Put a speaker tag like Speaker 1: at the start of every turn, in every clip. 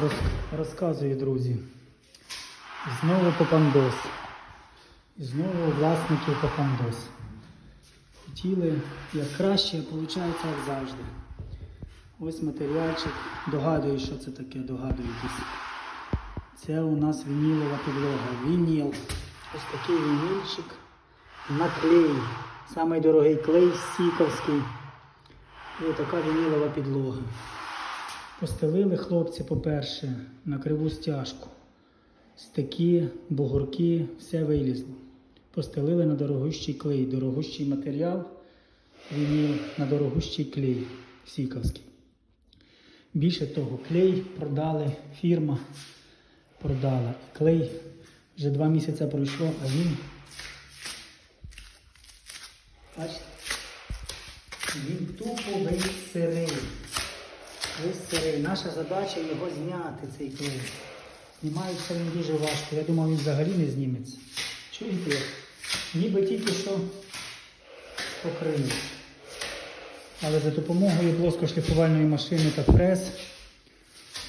Speaker 1: Роз- розказую, друзі. Знову попандос. І знову у власників попандос. Хотіли як краще, виходить як завжди. Ось матеріальчик. Догадую, що це таке, догадуєтесь. Це у нас вінілова підлога. Вініл. Ось такий вінільчик на клей. Самий дорогий клей сіковський. І отака вінілова підлога. Постелили хлопці, по-перше, на криву стяжку. Стеки, бугорки, все вилізло. Постелили на дорогущий клей, дорогущий матеріал, вініл на дорогущий клей сіковський. Більше того, клей продали, фірма продала. Клей вже два місяці пройшло, а він. Бачите? Він тупо весь сирий. Весь сирий. Наша задача його зняти, цей клей. Знімається він дуже важко. Я думав, він взагалі не зніметься. Чуєте? Ніби тільки що покрили. Але за допомогою плоскошліфувальної машини та фрез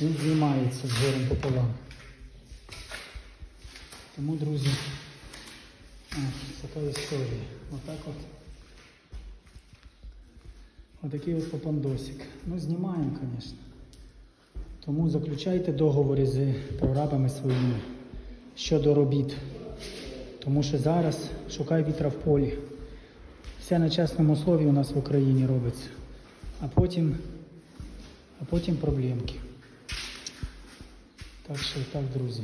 Speaker 1: він знімається з горем пополам. Тому, друзі, така історія. Отак от. Отакий от попандосик. Ну, знімаємо, звісно. Тому заключайте договори з прорабами своїми щодо робіт. Тому що зараз шукай вітра в полі. Все на чесному слові у нас в Україні робиться. А потім, а потім проблемки. Так що так, друзі.